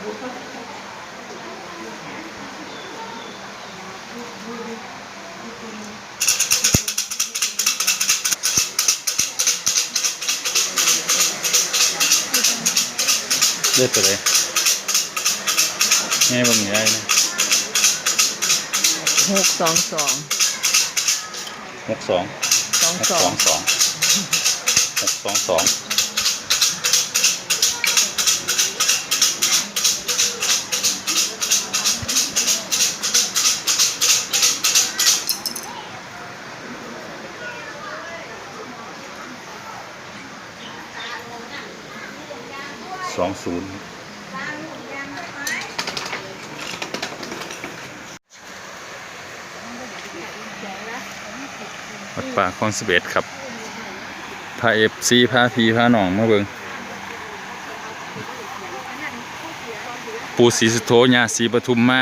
เลือดตัวเลยแง่บางอย่างนะหกสองสองหกสองสองหกสสอองงสองหกสองสอง สองศูนย์วัดป่าคลองสิบเอ็ดครับพาเอฟซีพาพีพาหนองมาเบิงปูสีสุโธญาสีปทุมมา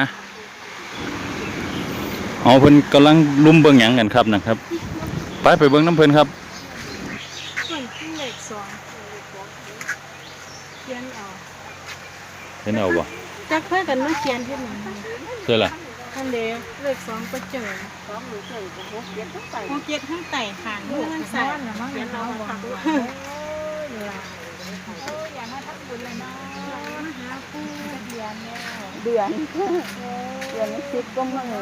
เอาเพิ่นกำลังลุ่มเบิงหยังกันครับนะครับ ไปไปเบิงน้ำเพิ่นครับ ส่วนที่เลขสองเขียนเอา เห็นเอาบ่จักเพื่อกันมาเขียนที่ไหนเท่าไหร่ท่านเดียวเลขสองก็เจอสองหรือเจอหกเจ็ดทั้งไต่หกเจ็ดทั้งไต่ขางเมื่อมันใส่เขียนเอาทำอย่ามาทำบุญเลยเนาะมาหาผู้เดียนแล้วเดือนเดือนนี้สิบก็มึงเ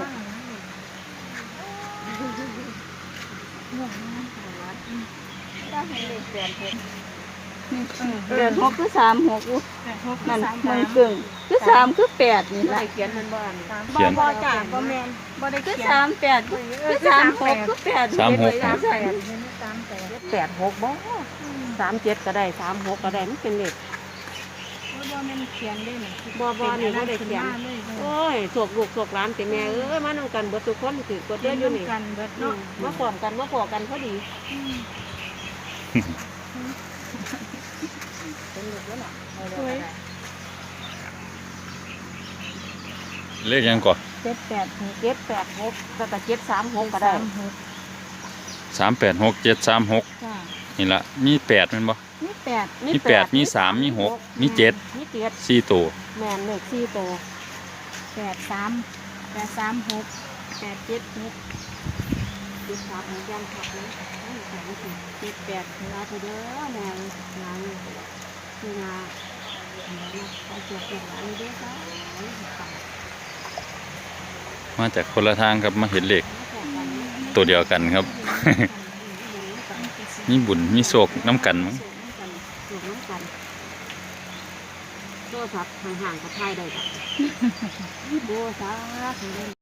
ดือน หกคือสามหกอยู่แต่หกนั่นสามมัสานมกึ่งคือสามคือแปดนี่แหละเขียนมันบ้านเขียน บ่จ่าบ่แมนบ่ได้คือเขียนสามแปดคือสามหกคือแปดสามหกสามแปดสามแปดแปดหกบ่สามเจ็ดก็ได้สามหกก็ได้มันเป็นเลขบ่แม่นเขียนได้นี่บ่บ่นี่บ่ได้เขียนโอ้ยสวกลูกสวกหลานแต่แม่เอ้ยมานำกันเบิดทุกคนถือกดเรีเด้ยอนอยู่นี่กันเบิดเนาะเนาะมาพร้อ มกันมาพอกันพอดีสวยเลขหยังก่อนเจ็ดแปดหกเจ็ดแปดหกแล้วก็เจ็ดสามหกก็ได้สามหกสามแปดหกเจ็ดสามหกจ้านี่ละมีแปดแมันบ่นี่แปดมีแปดมีสามมีหกมีเจ็ดมีเจ็ดสี่ตัวแม่นเลขสี่ตัวแปดสามแปดสามหกแปดเจ็ดหกเจ็ดสามหกยันขับเลย เอาสามสี่เจ็ดแปดลาไปเด้อแม่งานคืองานไปเจ็ดเจ็ดหลานเด้อจ้ามาจากคนละทางครับมาเห็นเหลขตัวเดียวกันครับ มีบุญมีโศกน้ำกันมั้งโทรศัพท์ห่างๆกับไทยได้จ้ะโอ้สา